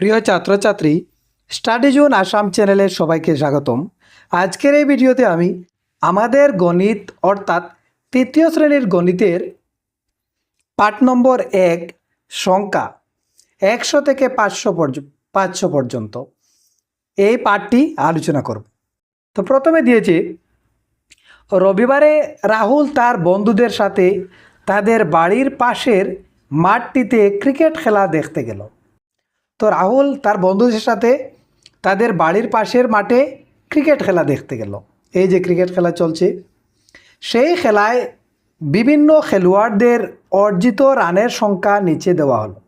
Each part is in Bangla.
প্রিয় ছাত্রছাত্রী স্টাডি জোন আসাম চ্যানেলের সবাইকে স্বাগতম। আজকের এই ভিডিওতে আমি আমাদের গণিত অর্থাৎ তৃতীয় শ্রেণির গণিতের পাঠ নম্বর এক সংখ্যা একশো থেকে পাঁচশো পর্যন্ত পাঁচশো পর্যন্ত। এই পাঠটি আলোচনা করব। তো প্রথমে দিয়েছে, রবিবারে রাহুল তার বন্ধুদের সাথে তাদের বাড়ির পাশের মাঠটিতে ক্রিকেট খেলা দেখতে গেল। তো রাহুল তার বন্ধুদের সাথে তাদের বাড়ির পাশের মাঠে ক্রিকেট খেলা দেখতে গেল। এই যে ক্রিকেট খেলা চলছে, সেই খেলায় বিভিন্ন খেলোয়াড়দের অর্জিত রানের সংখ্যা নিচে দেওয়া হলো।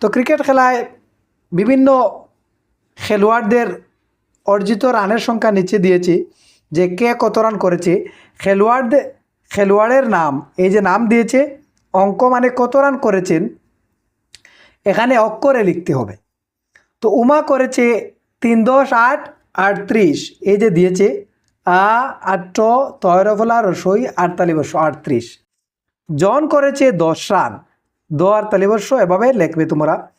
তো ক্রিকেট খেলায় বিভিন্ন খেলোয়াড়দের অর্জিত রানের সংখ্যা নিচে দিয়েছে যে কে কত রান করেছে। খেলোয়াড়দের, খেলোয়াড়ের নাম, এই যে নাম দিয়েছে, অঙ্ক মানে কত রান করেছেন এখানে অক্ষরে লিখতে হবে। তো উমা করেছে তিন দশ আট আটত্রিশ এই যে দিয়েছে, আ, আট তয়রফলা, রসই আটতালি বর্ষ আটত্রিশ জন করেছে দশ রান। দ আটতালি বর্ষ, এভাবে লিখবে তোমরা।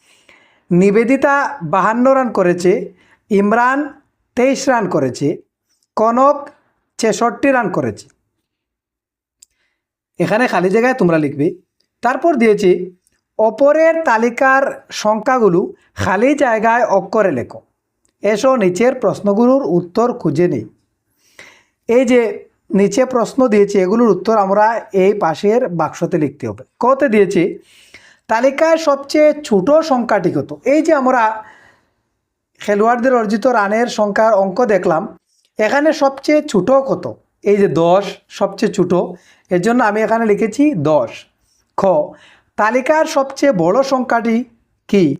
নিবেদিতা বাহান্ন রান করেছে, ইমরান তেইশ রান করেছে, কনক ছেষট্টি রান করেছে। এখানে খালি জায়গায় তোমরা লিখবে। তারপর দিয়েছি ওপরের তালিকার সংখ্যাগুলো খালি জায়গায় অক্ষরে লেখো। এসো নিচের প্রশ্নগুলোর উত্তর খুঁজে নেই। এই যে নিচে প্রশ্ন দিয়েছে, এগুলোর উত্তর আমরা এই পাশের বাক্সতে লিখতে হবে। কতে দিয়েছি, তালিকায় সবচেয়ে ছোট সংখ্যাটি কত? এই যে আমরা খেলোয়াড়দের অর্জিত রানের সংখ্যার অঙ্ক দেখলাম, এখানে সবচেয়ে ছোট কত? এই যে দশ, সবচেয়ে ছোট, এর জন্য আমি এখানে লিখেছি দশ। খ তালিকার সবচেয়ে বড় সংখ্যাটি কি?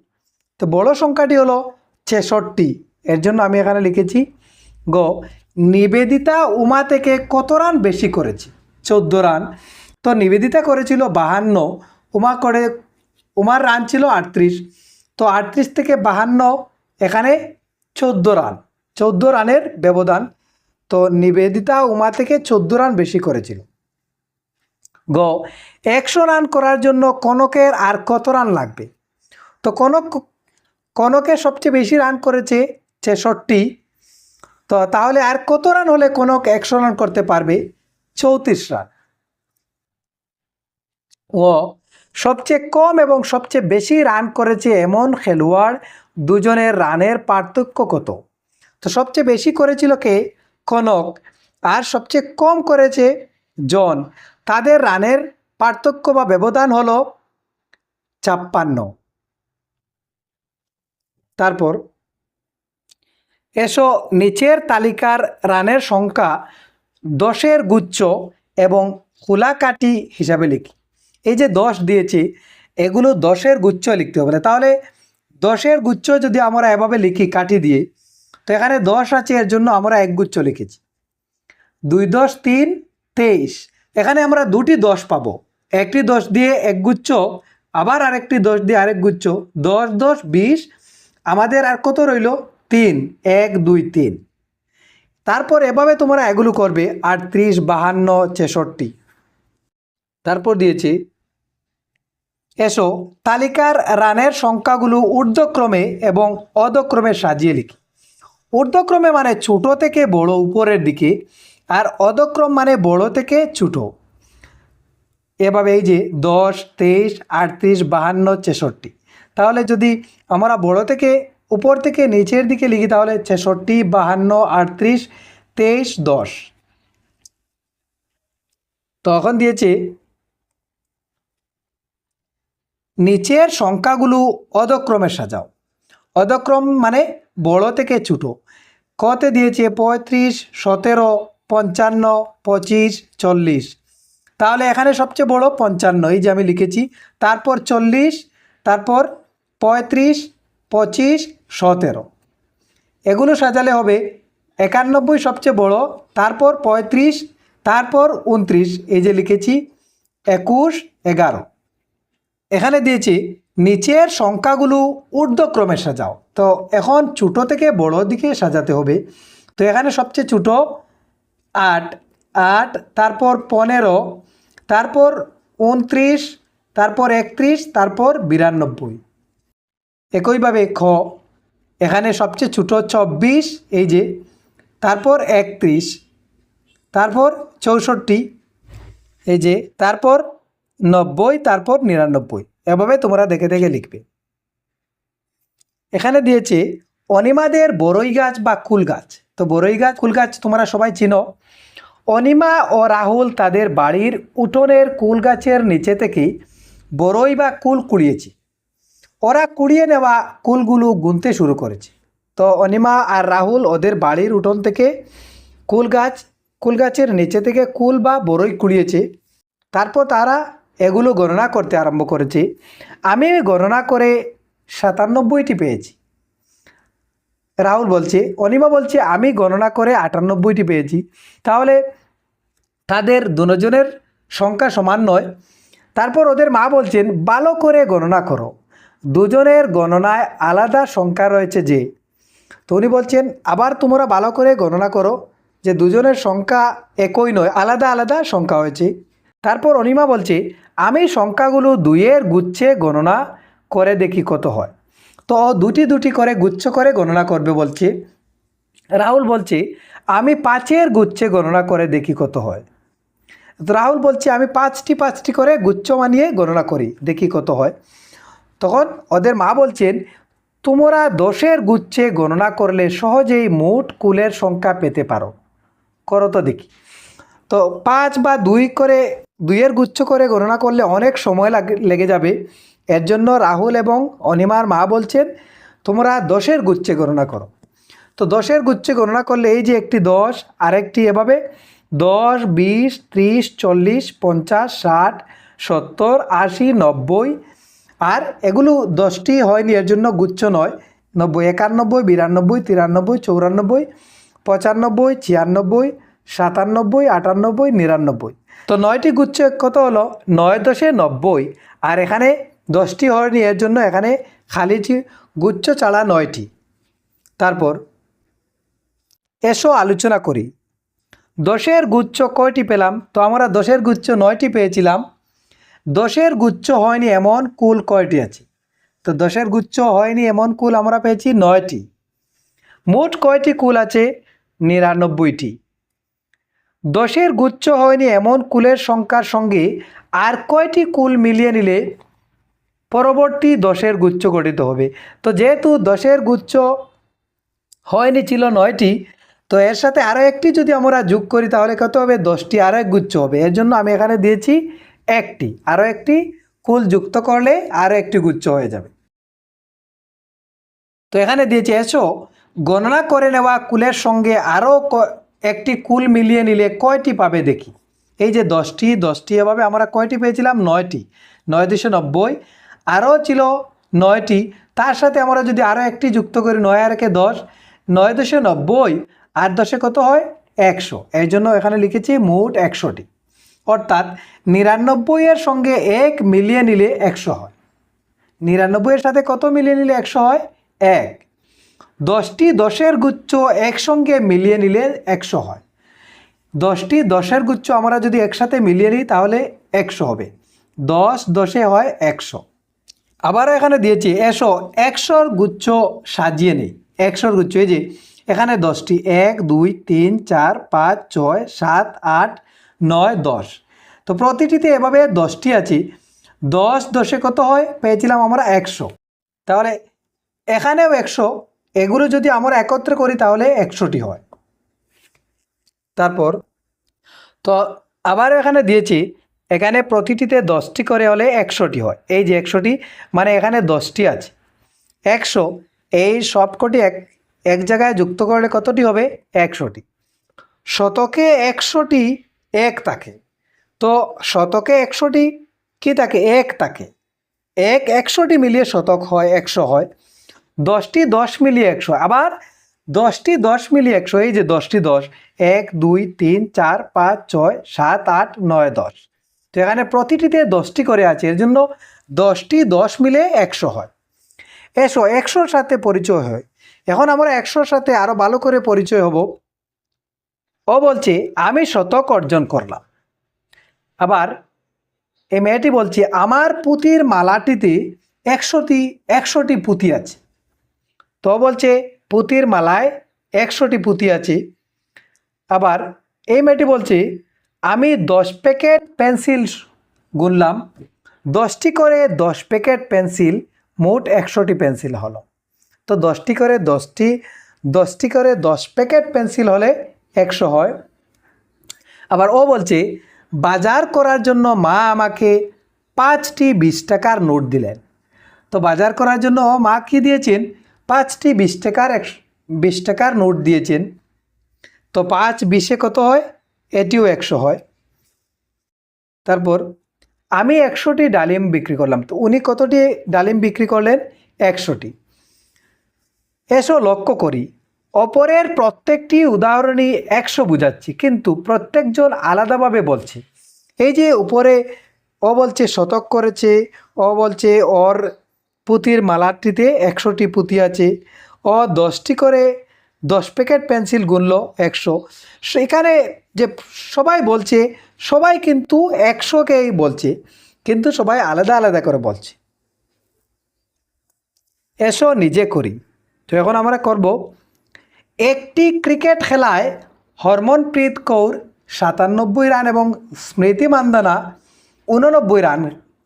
তো বড় সংখ্যাটি হলো ছেষট্টি। এর জন্য আমি এখানে লিখেছি, গ, নিবেদিতা উমা থেকে কত রান বেশি করেছে? চোদ্দ রান। তো নিবেদিতা করেছিল বাহান্ন, উমা করে, উমার রান ছিল আটত্রিশ। তো আটত্রিশ থেকে বাহান্ন, এখানে চোদ্দ রান। চোদ্দ রানের ব্যবধান। তো নিবেদিতা উমা থেকে চোদ্দ রান বেশি করেছিল। গ, একশো রান করার জন্য কনকের আর কত রান লাগবে? তো কনক কনকের সবচেয়ে বেশি রান করেছে ছেষট্টি। তো তাহলে আর কত রান হলে কনক একশো রান করতে পারবে? চৌত্রিশ রান। ও, সবচেয়ে কম এবং সবচেয়ে বেশি রান করেছে এমন খেলোয়াড় দুজনের রানের পার্থক্য কত? তো সবচেয়ে বেশি করেছিল কে? কনক। আর সবচেয়ে কম করেছে জন। তাদের রানের পার্থক্য বা ব্যবধান হল ছাপ্পান্ন। তারপর, এসো নিচের তালিকার রানের সংখ্যা দশের গুচ্ছ এবং খোলাকাটি হিসাবে লিখি। এই যে দশ দিয়েছি, এগুলো দশের গুচ্ছ লিখতে হবে। তাহলে দশের গুচ্ছ যদি আমরা এভাবে লিখি কাঠি দিয়ে, তো এখানে দশ আছে, এর জন্য আমরা এক গুচ্ছ লিখেছি। দুই দশ তিন তেইশ। এখানে আমরা দুটি দশ পাবো। একটি দশ দিয়ে এক গুচ্ছ, আবার আরেকটি দশ দিয়ে আরেক গুচ্ছ। দশ দশ, বিশ, আমাদের আর কত রইল? তিন, এক, দুই, তিন। তারপর এভাবে তোমরা এগুলো করবে, আটত্রিশ, বাহান্ন, ছেষট্টি। তারপর দিয়েছি, এসো, তালিকার রানের সংখ্যাগুলো ঊর্ধ্বক্রমে এবং অধক্রমে সাজিয়ে লিখি। ঊর্ধ্বক্রমে মানে ছোট থেকে বড় উপরের দিকে আর অধক্রম মানে বড় থেকে ছোট। এভাবে এই যে দশ, তেইশ, আটত্রিশ, বাহান্ন, ছেষট্টি। তাহলে যদি আমরা বড় থেকে উপর থেকে নিচের দিকে লিখি, তাহলে ছেষট্টি, বাহান্ন, আটত্রিশ, তেইশ, দশ। তখন দিয়েছে, নিচের সংখ্যাগুলো অধক্রমে সাজাও। অধক্রম মানে বড় থেকে ছোটো। কতে দিয়েছে? পঁয়ত্রিশ, সতেরো পঞ্চান্ন, পঁচিশ, চল্লিশ। তাহলে এখানে সবচেয়ে বড় পঞ্চান্ন, এই যে আমি লিখেছি। তারপর চল্লিশ, তারপর পঁয়ত্রিশ, পঁচিশ, সতেরো। এগুলো সাজালে হবে একানব্বই সবচেয়ে বড়, তারপর পঁয়ত্রিশ, তারপর উনত্রিশ, এই যে লিখেছি, একুশ, এগারো। এখানে দিয়েছি, নিচের সংখ্যাগুলো ঊর্ধ্বক্রমে সাজাও। তো এখন ছোটো থেকে বড় দিকে সাজাতে হবে। তো এখানে সবচেয়ে ছোটো আট আট, তারপর পনেরো, তারপর উনত্রিশ তারপর একত্রিশ, তারপর বিরানব্বই। একইভাবে খ, এখানে সবচেয়ে ছোটো চব্বিশ, এই যে, তারপর একত্রিশ, তারপর চৌষট্টি, এই যে, তারপর নব্বই, তারপর নিরানব্বই। এভাবে তোমরা দেখে দেখে লিখবে। এখানে দিয়েছে, অনিমাদের বড়ই গাছ বা কুল গাছ। তো বড়ই গাছ, কুল গাছ তোমরা সবাই চিনো। অনিমা ও রাহুল তাদের বাড়ির উঠোনের কুল গাছের নিচে থেকে বড়ই বা কুল কুড়িয়েছে। ওরা কুড়িয়ে নেওয়া কুলগুলো গুনতে শুরু করেছে। তো অনিমা আর রাহুল ওদের বাড়ির উঠোন থেকে কুল গাছ কুল গাছের নিচে থেকে কুল বা বড়ই কুড়িয়েছে। তারপর তারা এগুলো গণনা করতে আরম্ভ করেছে। আমি গণনা করে সাতানব্বইটি পেয়েছি। রাহুল বলছে, অনিমা বলছে, আমি গণনা করে আটানব্বইটি পেয়েছি। তাহলে তাদের দুজনের সংখ্যা সমান নয়। তারপর ওদের মা বলছেন, ভালো করে গণনা করো। দুজনের গণনায় আলাদা সংখ্যা রয়েছে যে। তো উনি বলছেন, আবার তোমরা ভালো করে গণনা করো যে দুজনের সংখ্যা একই নয়, আলাদা আলাদা সংখ্যা হয়েছে। তারপর অনিমা বলছে, আমি সংখ্যাগুলো দুইয়ের গুচ্ছে গণনা করে দেখি কত হয়। তো দুটি দুটি করে গুচ্ছ করে গণনা করবে বলছে। রাহুল বলছে, আমি পাঁচের গুচ্ছে গণনা করে দেখি কত হয়। রাহুল বলছে, আমি পাঁচটি পাঁচটি করে গুচ্ছ মানিয়ে গণনা করি, দেখি কত হয়। তখন ওদের মা বলছেন, তোমরা দশের গুচ্ছে গণনা করলে সহজেই মোট কুলের সংখ্যা পেতে পারো। করো তো দেখি। তো পাঁচ বা দুই করে, দুইয়ের গুচ্ছ করে গণনা করলে অনেক সময় লাগে যাবে। এর জন্য রাহুল এবং অনিমার মা বলছেন, তোমরা দশের গুচ্ছে গণনা করো। তো দশের গুচ্ছে গণনা করলে এই যে একটি দশ, আরেকটি এভাবে দশ, বিশ, ত্রিশ, চল্লিশ, পঞ্চাশ, ষাট, সত্তর, আশি, নব্বই। আর এগুলো দশটি হয়নি, এর জন্য গুচ্ছ নয়। নব্বই, একানব্বই, বিরানব্বই, তিরানব্বই, চৌরানব্বই, পঁচানব্বই, ছিয়ানব্বই, সাতানব্বই, আটানব্বই, নিরানব্বই। তো নয়টি গুচ্ছ কত হলো? নয় দশে নব্বই। আর এখানে দশটি হয়নি, এর জন্য এখানে খালিটি গুচ্ছ ছাড়া নয়টি। তারপর এসো আলোচনা করি। দশের গুচ্ছ কয়টি পেলাম? তো আমরা দশের গুচ্ছ নয়টি পেয়েছিলাম। দশের গুচ্ছ হয়নি এমন কুল কয়টি আছে? তো দশের গুচ্ছ হয়নি এমন কুল আমরা পেয়েছি নয়টি। মোট কয়টি কুল আছে? নিরানব্বইটি। দশের গুচ্ছ হয়নি এমন কুলের সংখ্যার সঙ্গে আর কয়টি কুল মিলিয়ে নিলে পরবর্তী দশের গুচ্ছ গঠিত হবে? তো যেহেতু দশের গুচ্ছ হয়নি ছিল নয়টি তো এর সাথে আরও একটি যদি আমরা যোগ করি, তাহলে কত হবে? দশটি আরও এক গুচ্ছ হবে। এর জন্য আমি এখানে দিয়েছি একটি। আরও একটি কুল যুক্ত করলে আরও একটি গুচ্ছ হয়ে যাবে। তো এখানে দিয়েছি, এসো। গণনা করে নেওয়া কুলের সঙ্গে আরও একটি কুল মিলিয়ে নিলে কয়টি পাবে দেখি। এই যে দশটি দশটি এভাবে আমরা কয়টি পেয়েছিলাম? নয়টি। নয় দুশো নব্বই। আরও ছিল নয়টি। তার সাথে আমরা যদি আরও একটি যুক্ত করি, নয় আর একে দশ। নয় দুশো নব্বই। আর দশে কত হয়? একশো। এর জন্য এখানে লিখেছি মোট একশোটি। অর্থাৎ নিরানব্বইয়ের সঙ্গে এক মিলিয়ে নিলে একশো হয়। নিরানব্বইয়ের সাথে কত মিলিয়ে নিলে একশো হয়? এক। দশটি দশের গুচ্ছ একসঙ্গে মিলিয়ে নিলে একশো হয়। দশটি দশের গুচ্ছ আমরা যদি একসাথে মিলিয়ে নিই তাহলে একশো হবে। দশ দশে হয় একশো। আবারও এখানে দিয়েছি, এসো, একশোর গুচ্ছ সাজিয়ে নেই। একশোর গুচ্ছ, এই যে এখানে দশটি, এক, দুই, তিন, চার, পাঁচ, ছয়, সাত, আট, নয়, দশ। তো প্রতিটিতে এভাবে দশটি আছে। দশ দশে কত হয়? পেয়েছিলাম আমরা একশো। তাহলে এখানেও একশো, এগুলো যদি আমরা একত্রে করি তাহলে একশোটি হয়। তারপর, তো আবারও এখানে দিয়েছি, এখানে প্রতিটিতে দশটি করে হলে একশোটি হয়। এই যে একশোটি মানে এখানে দশটি আছে। একশো, এই সবকটি এক এক জায়গায় যুক্ত করলে কতটি হবে? একশোটি। শতকে একশোটি এক থাকে। তো শতকে একশোটি কি থাকে? এক থাকে। এক একশোটি মিলিয়ে শতক হয়, একশো হয়। দশটি দশ মিলিয়ে একশো। আবার দশটি দশ মিলিয়ে একশো, এই যে দশটি দশ, এক, দুই, তিন, চার, পাঁচ, ছয়, সাত, আট, নয়, দশ। তো এখানে প্রতিটিতে দশটি করে আছে, এর জন্য দশটি দশ মিলে একশো হয়। এসো, একশোর সাথে পরিচয় হয়। এখন আমরা একশোর সাথে আরও ভালো করে পরিচয় হব। ও বলছে, আমি শতক অর্জন করলাম। আবার এই মেয়েটি বলছে, আমার পুঁতির মালাটিতে একশোটি একশোটি পুঁতি আছে। তো বলছে, পুঁতির মালায় একশোটি পুঁতি আছে। আবার এই মেয়েটি বলছে, আমি দশ প্যাকেট পেন্সিল গুনলাম। দশটি করে দশ প্যাকেট পেন্সিল, মোট একশোটি পেন্সিল হলো। তো দশটি করে দশটি দশটি করে দশ প্যাকেট পেন্সিল হলে একশো হয়। আবার ও বলছে, বাজার করার জন্য মা আমাকে পাঁচটি বিশ টাকার নোট দিলেন। তো বাজার করার জন্য মা কি দিয়েছেন? পাঁচটি বিশ টাকার একশো, বিশ টাকার নোট দিয়েছেন। তো পাঁচ বিশে কত হয়? এটিও একশো হয়। তারপর, আমি একশোটি ডালিম বিক্রি করলাম। তো উনি কতটি ডালিম বিক্রি করলেন? একশোটি। এসো লক্ষ্য করি। অপরের প্রত্যেকটি উদাহরণই একশো বুঝাচ্ছি, কিন্তু প্রত্যেকজন আলাদাভাবে বলছে। এই যে উপরে ও বলছে শতক করেছে ও বলছে ওর পুঁতির মালাটিতে একশোটি পুঁতি আছে ও দশটি করে দশ প্যাকেট পেন্সিল গুনলো একশো। সেখানে যে সবাই বলছে, সবাই কিন্তু একশোকেই বলছে, কিন্তু সবাই আলাদা আলাদা করে বলছে। এসো নিজে করি। তো এখন আমরা করব, একটি ক্রিকেট খেলায় হরমনপ্রীত কৌর সাতানব্বই রান এবং স্মৃতি মান্দানা উননব্বই রান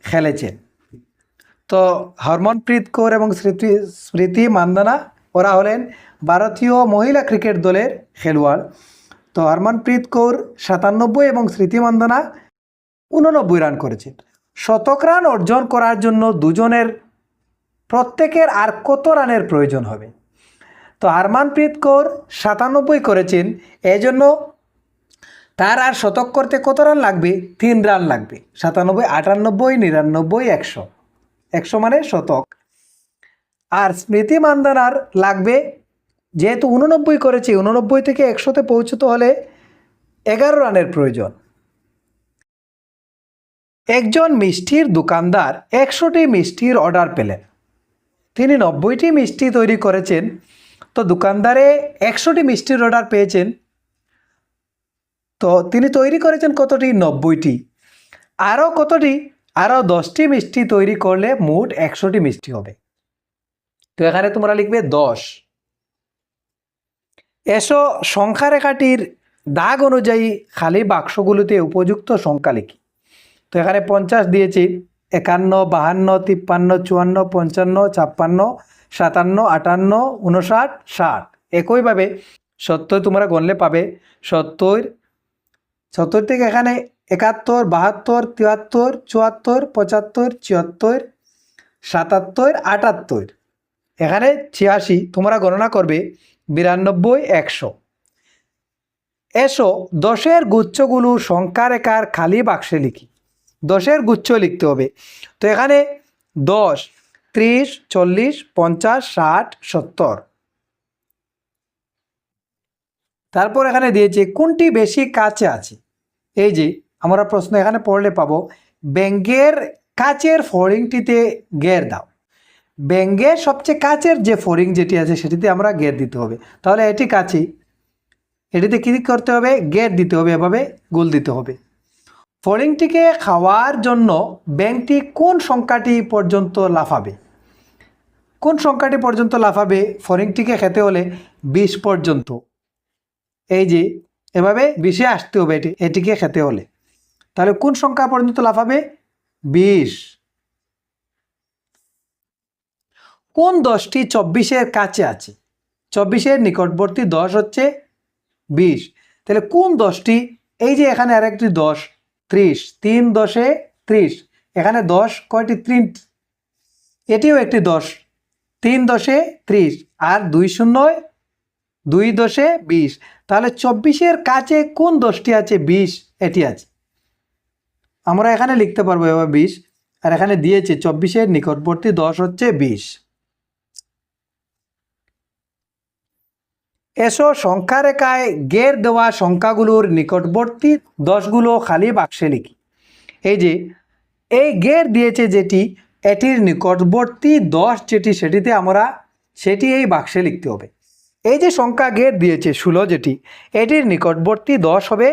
খেলেছেন তো হরমনপ্রীত কৌর এবং স্মৃতি স্মৃতি মান্দানা, ওরা হলেন ভারতীয় মহিলা ক্রিকেট দলের খেলোয়াড়। তো হরমনপ্রীত কৌর সাতানব্বই এবং স্মৃতি মান্দানা উননব্বই রান করেছেন শতক রান অর্জন করার জন্য দুজনের প্রত্যেকের আর কত রানের প্রয়োজন হবে? তো হারমানপ্রীত কৌর সাতানব্বই করেছেন এই জন্য তার আর শতক করতে কত রান লাগবে? তিন রান লাগবে। সাতানব্বই, আটানব্বই, নিরানব্বই, একশো। একশো মানে শতক। আর স্মৃতি মান্দানার লাগবে, যেহেতু উননব্বই করেছে, উননব্বই থেকে একশোতে পৌঁছতে হলে এগারো রানের প্রয়োজন। একজন মিষ্টির দোকানদার একশোটি মিষ্টির অর্ডার পেলেন। তিনি নব্বইটি মিষ্টি তৈরি করেছেন। তো দোকানদারে একশোটি মিষ্টির অর্ডার পেয়েছেন। তো তিনি তৈরি করেছেন কতটি? নব্বইটি। আরও কতটি? আরও দশটি মিষ্টি তৈরি করলে মোট একশোটি মিষ্টি হবে। তো এখানে তোমরা লিখবে দশ। এসো সংখ্যা রেখাটির দাগ অনুযায়ী খালি বাক্সগুলোতে উপযুক্ত সংখ্যা লিখি। তো এখানে পঞ্চাশ দিয়েছি। একান্ন, বাহান্ন, তিপ্পান্ন, চুয়ান্ন, পঞ্চান্ন, ছাপ্পান্ন, সাতান্ন, আটান্ন, উনষাট, ষাট। একইভাবে সত্তর তোমরা গণলে পাবে। সত্তর সত্তর থেকে এখানে একাত্তর, বাহাত্তর তিয়াত্তর চুয়াত্তর, পঁচাত্তর, ছিয়াত্তর, সাতাত্তর, আটাত্তর। এখানে ছিয়াশি তোমরা গণনা করবে। বিরানব্বই, একশো। এসো, দশের গুচ্ছগুলো সংখ্যা রেখার খালি বাক্সে লিখি। দশের গুচ্ছ লিখতে হবে। তো এখানে দশ, ত্রিশ, চল্লিশ, পঞ্চাশ, ষাট, সত্তর। তারপর এখানে দিয়েছে, কোনটি বেশি কাছে আছে? এই যে, আমরা প্রশ্ন এখানে পড়লে পাবো ব্যাঙ্গের কাচের ফড়িংটিতে গের দাও। ব্যাঙ্গের সবচেয়ে কাছের যে ফড়িং যেটি আছে, সেটিতে আমরা গের দিতে হবে। তাহলে এটি কাছেই এটিতে কী করতে হবে? গের দিতে হবে, এভাবে গোল দিতে হবে। ফড়িংটিকে খাওয়ার জন্য ব্যাংকটি কোন সংখ্যাটি পর্যন্ত লাফাবে? কোন সংখ্যাটি পর্যন্ত লাফাবে? ফড়িংটিকে খেতে হলে বিশ পর্যন্ত। এই যে, এভাবে বিশে আসতে হবে এটি, এটিকে খেতে হলে। তাহলে কোন সংখ্যা পর্যন্ত লাফাবে? বিশ। কোন দশটি চব্বিশের কাছে আছে? চব্বিশের নিকটবর্তী দশ হচ্ছে বিশ। তাহলে কোন দশটি? এই যে এখানে আরেকটি দশ ত্রিশ, তিন দশে ত্রিশ। এখানে দশ কয়টি ত্রিন? এটিও একটি দশ। তিন দশে ত্রিশ আর দুই শূন্যয়? দুই দশে বিশ। তাহলে চব্বিশের কাছে কোন দশটি আছে? বিশ, এটি আছে। আমরা এখানে লিখতে পারব এবার বিশ। আর এখানে দিয়েছে, চব্বিশের নিকটবর্তী দশ হচ্ছে বিশ। এসো সংখ্যা রেখায় গের দেওয়া সংখ্যাগুলোর নিকটবর্তী দশগুলো খালি বাক্সে লিখি। এই যে, এই গের দিয়েছে যেটি, এটির নিকটবর্তী দশ যেটি সেটিতে আমরা সেটি এই বাক্সে লিখতে হবে। এই যে সংখ্যা গের দিয়েছে ষোলো যেটি, এটির নিকটবর্তী দশ হবে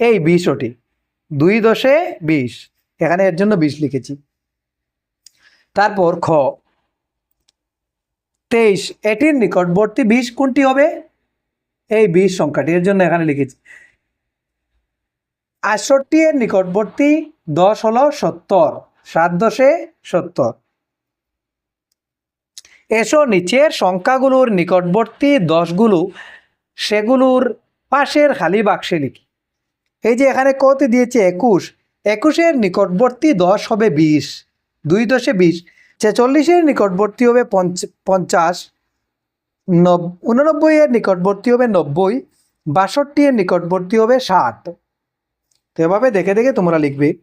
এই বিশ ওটি। দুই দশে বিশ, এখানে এর জন্য বিশ লিখেছি। তারপর খ তেইশ, এটির নিকটবর্তী বিশ কোনটি হবে? এই বিশ সংখ্যাটি, এর জন্য এখানে লিখেছি। আটষট্টি এর নিকটবর্তী, দশ হলো সত্তর, সাত দশে সত্তর। এসো নিচের সংখ্যাগুলোর নিকটবর্তী দশগুলো, সেগুলোর পাশের খালি বাক্সে লিখি। এই যে এখানে কত দিয়েছে? একুশ। একুশের নিকটবর্তী দশ হবে বিশ, দুই দশে বিশ। ছেচল্লিশের নিকটবর্তী হবে পঞ্চ- পঞ্চাশ, নব উননব্বই এর নিকটবর্তী হবে নব্বই বাষট্টি এর নিকটবর্তী হবে ষাট। তো এভাবে দেখে দেখে তোমরা লিখবে।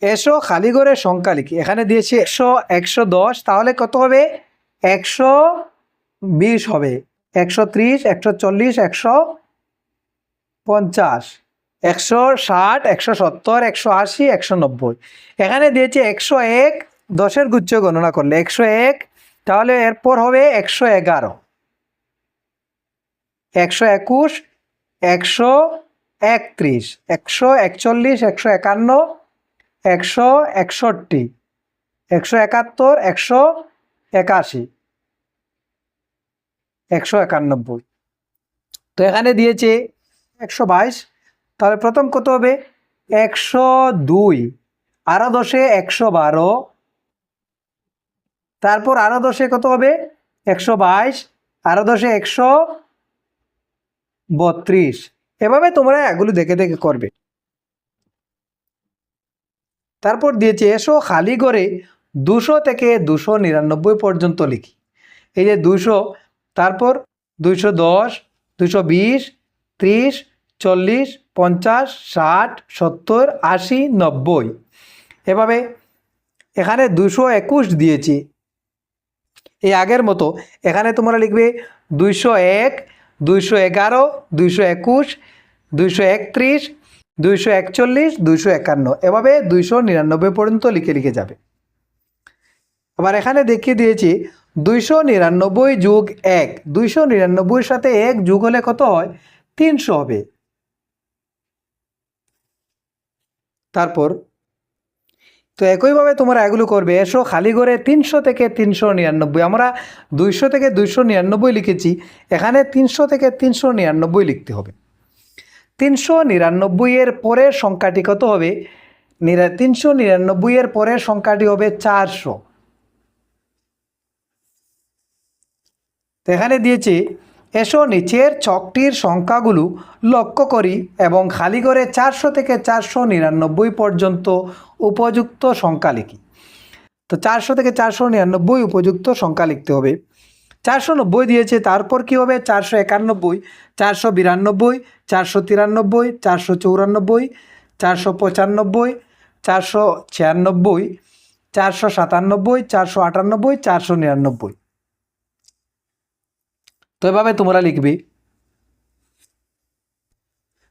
এসো খালি ঘরের সংখ্যা লিখি। এখানে দিয়েছি একশো একশো দশ, তাহলে কত হবে? একশো বিশ হবে। একশো ত্রিশ, একশো চল্লিশ, একশো পঞ্চাশ, একশো ষাট, একশো সত্তর, একশো আশি, একশো নব্বই। এখানে দিয়েছে একশো এক দশের গুচ্ছ গণনা করলে একশো এক, তাহলে এরপর হবে একশো এগারো। একশো একুশ, একশো একত্রিশ, একশো একচল্লিশ, একশো একান্ন, একশো একষট্টি, একশো একাত্তর, একশো একাশি, একশো একানব্বই। তো এখানে দিয়েছে একশো বাইশ, তাহলে প্রথম কত হবে? একশো দুই, আরও দশে একশো বারো তারপর আরও দশে কত হবে? একশো বাইশ আরও দশে একশো বত্রিশ। এভাবে তোমরা এগুলো দেখে দেখে করবে। তারপর দিয়েছে, এসো খালি করে দুশো থেকে দুশো নিরানব্বই পর্যন্ত লিখি। এই যে দুশো, তারপর দুইশো দশ, দুশো বিশ, ত্রিশ, চল্লিশ, পঞ্চাশ, ষাট, সত্তর, আশি, নব্বই। এভাবে এখানে দুশো একুশ দিয়েছি। এই আগের মতো। এখানে তোমরা লিখবে দুইশো এক, দুইশো এগারো, দুইশো একুশ, দুইশো একত্রিশ, দুইশো একচল্লিশ, দুইশো একান্ন। এভাবে দুইশো নিরানব্বই পর্যন্ত লিখে লিখে যাবে। আবার এখানে দেখিয়ে দিয়েছি দুইশো নিরানব্বই যোগ এক। দুইশো নিরানব্বইয়ের সাথে এক যোগ হলে কত হয়? তিনশো হবে। তারপর তো একইভাবে তোমরা এগুলো করবে। এসো খালি করে তিনশো থেকে তিনশো নিরানব্বই। আমরা দুইশো থেকে দুইশো নিরানব্বই লিখেছি। এখানে তিনশো থেকে তিনশো নিরানব্বই লিখতে হবে। তিনশো নিরানব্বইয়ের পরের সংখ্যাটি কত হবে? নিরা তিনশো নিরানব্বইয়ের পরের সংখ্যাটি হবে চারশো। এখানে দিয়েছি এসো নিচের ছকটির সংখ্যাগুলো লক্ষ্য করি এবং খালি করে চারশো থেকে চারশো নিরানব্বই পর্যন্ত উপযুক্ত সংখ্যা লিখি। তো চারশো থেকে চারশো নিরানব্বই উপযুক্ত সংখ্যা লিখতে হবে। চারশো নব্বই দিয়েছে, তারপর কি হবে? চারশো একানব্বই, চারশো বিরানব্বই, চারশো তিরানব্বই, চারশো চৌরানব্বই, চারশো পঁচানব্বই, চারশো ছিয়ানব্বই, চারশো সাতানব্বই, চারশো আটানব্বই, চারশো নিরানব্বই। তো এভাবে তোমরা লিখবে।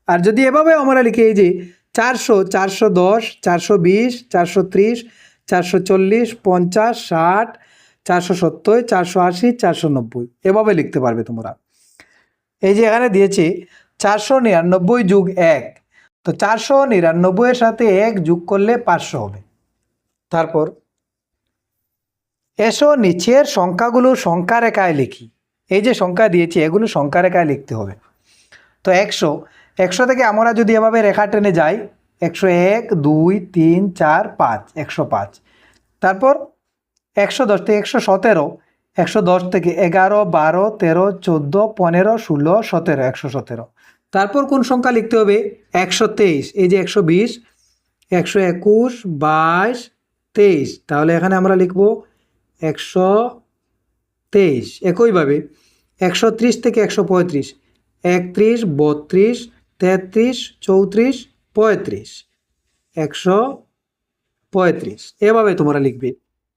আর যদি এভাবে আমরা লিখি, এই যে চারশো চারশো দশ, চারশো বিশ, চারশো ত্রিশ, চারশো চল্লিশ, পঞ্চাশ, ষাট, চারশো সত্তর, চারশো আশি, চারশো নব্বই, এভাবে লিখতে পারবে তোমরা। এই যে এখানে দিয়েছে চারশো নিরানব্বই যুগ এক। তো চারশো নিরানব্বইয়ের সাথে এক যোগ করলে পাঁচশো হবে। তারপর এসো নিচের সংখ্যাগুলো সংখ্যা রেখায় লিখি। এই যে সংখ্যা দিয়েছি, এগুলো সংখ্যা রেখায় লিখতে হবে। তো একশো একশো থেকে আমরা যদি এভাবে রেখা টেনে যাই, একশো এক, দুই, তিন, চার, পাঁচ, একশো পাঁচ। তারপর একশো দশ থেকে একশো সতেরো, একশো দশ থেকে এগারো, বারো, তেরো, চোদ্দ, পনেরো, ষোলো, সতেরো, একশো সতেরো। তারপর কোন সংখ্যা লিখতে হবে? একশো তেইশ, এই যে একশো বিশ, একশো একুশ, বাইশ, তেইশ। তাহলে এখানে আমরা লিখব একশো তেইশ। একইভাবে একশো ত্রিশ থেকে একশো পঁয়ত্রিশ, একত্রিশ, বত্রিশ, তেত্রিশ, চৌত্রিশ, পঁয়ত্রিশ। একশো পঁয়ত্রিশ। এভাবে তোমরা লিখবে।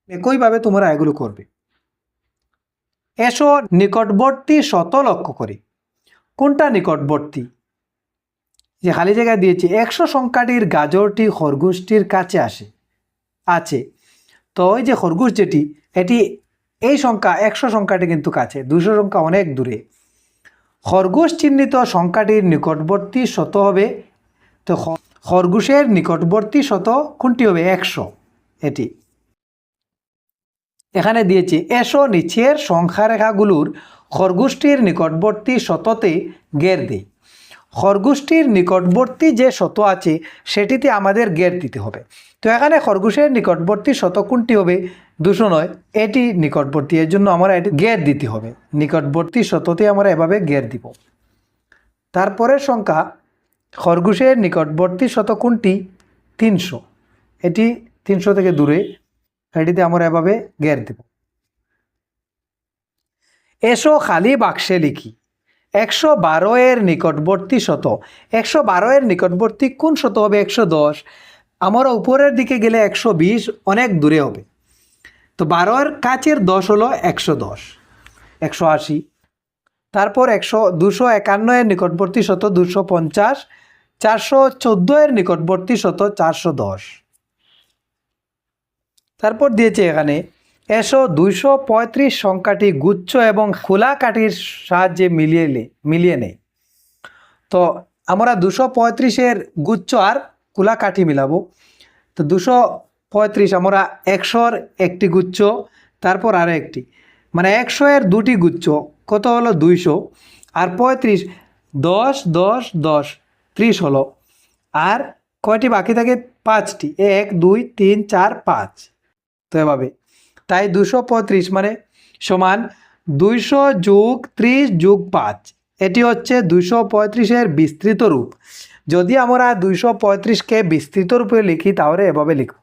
একইভাবে তোমরা এগুলো করবে। এসো নিকটবর্তী শত লক্ষ্য করি। কোনটা নিকটবর্তী? যে খালি জায়গায় দিয়েছি, একশো সংখ্যাটির গাজরটি খরগোশটির কাছে আসে। আছে। তো ওই যে খরগোশ যেটি, এটি এই সংখ্যা একশো সংখ্যাটি কিন্তু কাছে দুশো সংখ্যা অনেক দূরে। খরগোশ চিহ্নিত সংখ্যাটির নিকটবর্তী শত হবে, তো খরগোশের নিকটবর্তী শত কোনটি হবে? একশো। এটি। এখানে দিয়েছি, এসো নিচের সংখ্যারেখাগুলোর খরগোষ্ঠীর নিকটবর্তী শততে গের দিই। খরগোষ্ঠীর নিকটবর্তী যে শত আছে, সেটিতে আমাদের গের দিতে হবে। তো এখানে খরগোশের নিকটবর্তী শত কোনটি হবে দুশো নয়। এটি নিকটবর্তী, এর জন্য আমরা এটি গের দিতে হবে। নিকটবর্তী শততে আমরা এভাবে গের দিব। তারপরের সংখ্যা, খরগোশের নিকটবর্তী শত কোনটি তিনশো। এটি তিনশো থেকে দূরে, এটিতে আমরা এভাবে গের দেব। এসো খালি বাক্সে লিখি, একশো বারো এর নিকটবর্তী শত। একশো বারো এর নিকটবর্তী কোন শত হবে? একশো দশ। আমরা উপরের দিকে গেলে একশো বিশ, অনেক দূরে হবে। তো বারোর কাছের দশ হলো একশো দশ, একশো আশি। তারপর একশো দুশো একান্ন এর নিকটবর্তী শত দুশো পঞ্চাশ, চারশো চোদ্দ এর নিকটবর্তী শত চারশো দশ। তারপর দিয়েছে এখানে, এসো দুইশো পঁয়ত্রিশ সংখ্যাটি গুচ্ছ এবং খোলা কাঠির সাহায্যে মিলিয়ে মিলিয়ে নেই তো আমরা দুশো পঁয়ত্রিশের গুচ্ছ আর খোলা কাঠি মিলাবো। তো দুশো পঁয়ত্রিশ, আমরা একশোর একটি গুচ্ছ, তারপর আরও একটি। মানে একশো এর দুটি গুচ্ছ, কত হলো? দুইশো। আর পঁয়ত্রিশ, দশ দশ দশ, ত্রিশ হলো। আর কয়টি বাকি থাকে? পাঁচটি। এক, দুই, তিন, চার, পাঁচ। তো এভাবে। তাই দুশো পঁয়ত্রিশ মানে সমান দুইশো যোগ ত্রিশ যোগ পাঁচ। এটি হচ্ছে দুশো পঁয়ত্রিশের বিস্তৃত রূপ। যদি আমরা দুইশো পঁয়ত্রিশকে বিস্তৃত রূপে লিখি, তাহলে এভাবে লিখব।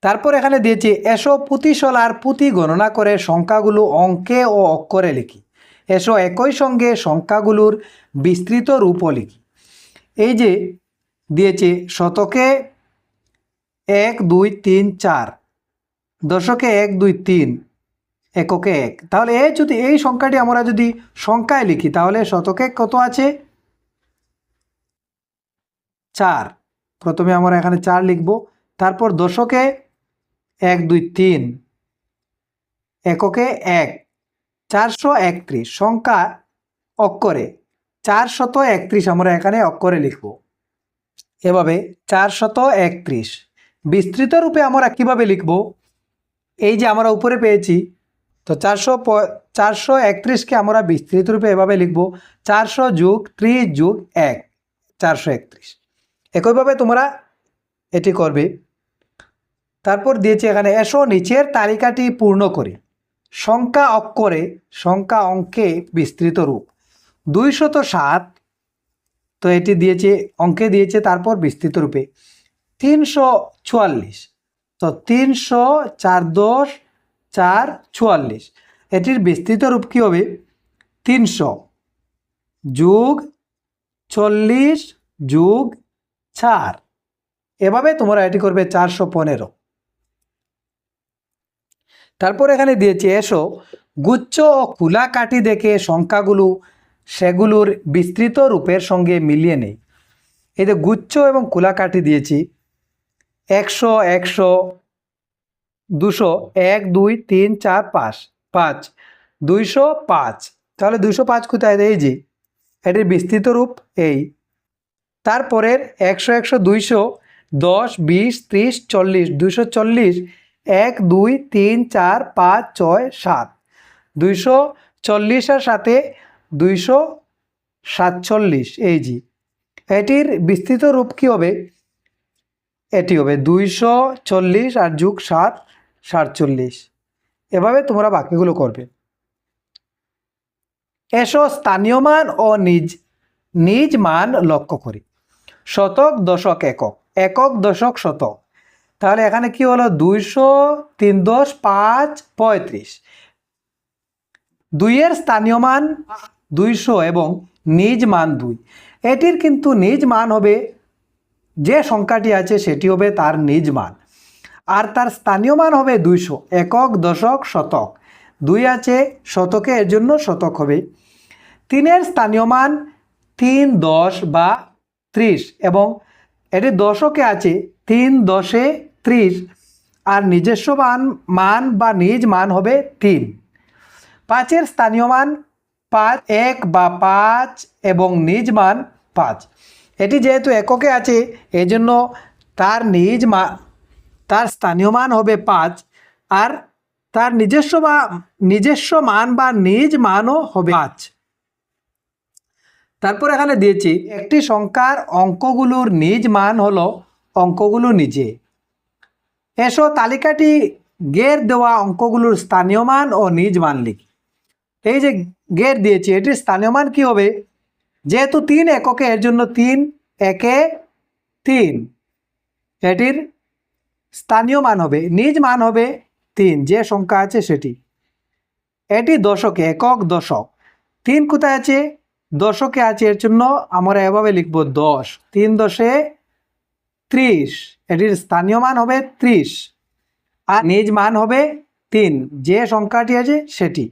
তারপর এখানে দিয়েছি, এসো পুঁতিশলার পুঁতি গণনা করে সংখ্যাগুলো অঙ্কে ও অক্ষরে লিখি। এসো একই সঙ্গে সংখ্যাগুলোর বিস্তৃত রূপও লিখি। এই যে দিয়েছে, শতকে এক, দুই, তিন, চার, দশকে এক, দুই, তিন, এককে এক। তাহলে এই যদি, এই সংখ্যাটি আমরা যদি সংখ্যায় লিখি, তাহলে শতকে কত আছে? চার। প্রথমে আমরা এখানে চার লিখব। তারপর দশকে এক, দুই, তিন। এককে এক। চারশো একত্রিশ। সংখ্যা অক্ষরে চারশত একত্রিশ আমরা এখানে অক্ষরে লিখব। এভাবে চারশত একত্রিশ। বিস্তৃত রূপে আমরা কীভাবে লিখব? এই যে আমরা উপরে পেয়েছি, তো চারশো প, চারশো একত্রিশকে আমরা বিস্তৃত রূপে এভাবে লিখব। চারশো যুগ ত্রিশ যুগ এক, চারশো একত্রিশ। একইভাবে তোমরা এটি করবে। তারপর দিয়েছে এখানে, এসো নিচের তালিকাটি পূর্ণ করি। সংখ্যা অক্ষরে, সংখ্যা অঙ্কে বিস্তৃত রূপ। দুইশত সাত, তো এটি দিয়েছে, অঙ্কে দিয়েছে, তারপর বিস্তৃত রূপে। তিনশো চুয়াল্লিশ, তো তিনশো চার দশ চার চুয়াল্লিশ। এটির বিস্তৃত রূপ কী হবে? তিনশো যুগ চল্লিশ যুগ চার। এভাবে তোমরা এটি করবে চারশো পনেরো। তারপর এখানে দিয়েছে, এসো, গুচ্ছ ও কুলা কাটি দেখে সংখ্যাগুলো সেগুলোর বিস্তৃত রূপের সঙ্গে মিলিয়ে নেই। এই যে গুচ্ছ এবং কুলা কাটি দিয়েছি, একশো একশো, দুশো, এক, দুই, তিন, চার, পাঁচ পাঁচ, দুইশো, পাঁচ। তাহলে দুইশো, পাঁচ কোথায়? এই যে, এটির বিস্তৃত রূপ এই। তারপরের একশো একশো, দুইশো, দশ, বিশ, ত্রিশ, চল্লিশ, দুইশো চল্লিশ, এক, দুই, তিন, চার, পাঁচ, ছয়, সাত। দুইশো চল্লিশের সাথে দুইশো সাতচল্লিশ, এই জি। এটির বিস্তৃত রূপ কী হবে? এটি হবে দুইশো চল্লিশ আর যুগ সাত, সাতচল্লিশ। এভাবে তোমরা বাকিগুলো করবে। এসো স্থানীয় মান ও নিজ নিজ মান লক্ষ্য করি। শতক দশক একক। একক দশক শতক। তাহলে এখানে কি হলো? দুইশো তিন দশ পাঁচ পঁয়ত্রিশ। দুইয়ের স্থানীয় মান দুইশো এবং নিজ মান দুই। এটির কিন্তু নিজ মান হবে, যে সংখ্যাটি আছে সেটি হবে তার নিজ মান। আর তার স্থানীয় মান হবে দুইশো, একক দশক শতক। দুই আছে শতকে, এর জন্য শতক হবে। তিনের স্থানীয় মান তিন দশ বা ত্রিশ এবং এটি দশকে আছে, তিন দশে ত্রিশ, আর নিজস্ব মান মান বা নিজ মান হবে তিন। পাঁচের স্থানীয় মান পাঁচ, এক বা পাঁচ এবং নিজ মান পাঁচ। এটি যেহেতু এককে আছে, এজন্য তার নিজ মা, তার স্থানীয় মান হবে পাঁচ, আর তার নিজস্ব বা নিজস্ব মান বা নিজ মানও হবে পাঁচ। তারপর এখানে দিয়েছি, একটি সংখ্যার অঙ্কগুলোর নিজ মান হলো অঙ্কগুলো নিজে। এসো তালিকাটি গের দেওয়া অঙ্কগুলোর স্থানীয় মান ও নিজ মান লিখি। এই যে গের দিয়েছি, এটির স্থানীয় মান কি হবে? যেহেতু তিন এককে, এর জন্য তিন, একে তিন। এটির স্থানীয় মান হবে, নিজ মান হবে তিন, যে সংখ্যা আছে সেটি। এটি দশকে, একক দশক। তিন কোথায় আছে? দশকে আছে, এর জন্য আমরা এভাবে লিখব দশ। তিন দশে ত্রিশ। এটির স্থানীয় মান হবে ত্রিশ। আর নিজ মান হবে তিন। যে সংখ্যাটি আছে, সেটি।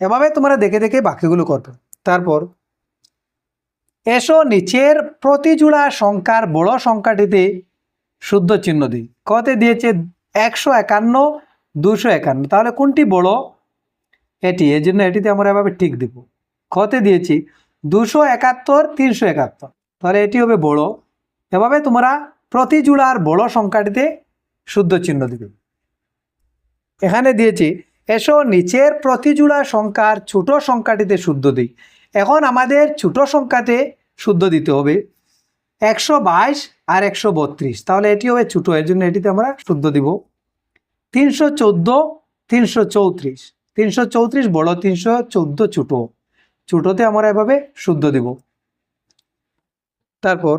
এভাবে তোমরা দেখে দেখে বাকিগুলো করবে তারপর, এসো নিচের প্রতি জোড়া সংখ্যার বড় সংখ্যাটিতে শুদ্ধ চিহ্ন দিই। কতে দিয়েছে? একশো একান্ন, দুশো একান্ন। তাহলে কোনটি বড়? এটি। এই জন্য এটিতে আমরা এভাবে টিক দেব। কতে দিয়েছি? দুশো একাত্তর, তিনশো একাত্তর। তাহলে এটি হবে বড়। এভাবে তোমরা প্রতি জোড়ার বড় সংখ্যাটিতে শুদ্ধ চিহ্ন দিবে। এখানে দিয়েছি, এসো নিচের প্রতি জোড়া সংখ্যার ছোট সংখ্যাটিতে শুদ্ধ দিই। এখন আমাদের ছোট সংখ্যাতে শুদ্ধ দিতে হবে একশো বাইশ আর একশো বত্রিশ। তাহলে এটি হবে ছোটো, এর জন্য এটিতে আমরা শুদ্ধ দিব। তিনশো চোদ্দ, তিনশো চৌত্রিশ। তিনশো চৌত্রিশ বড়, তিনশো চোদ্দ ছোটো। ছোটোতে আমরা এভাবে শুদ্ধ দিব। তারপর,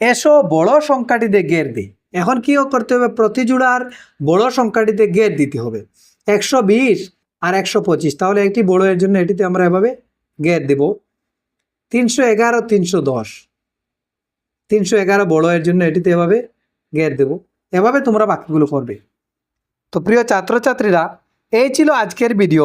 এসো বড় সংখ্যাটিতে গের দিই। এখন কি করতে হবে? প্রতি জোড়ার বড় সংখ্যাটিতে গের দিতে হবে। একশো বিশ আর একশো পঁচিশ, তাহলে একটি বড় এর জন্য এটিতে আমরা এভাবে গের দেব। তিনশো এগারো, তিনশো দশ, তিনশো এগারো বড় এর জন্য এটিতে এভাবে গের দেব। এভাবে তোমরা বাকিগুলো করবে। তো প্রিয় ছাত্রছাত্রীরা, এই ছিল আজকের ভিডিও।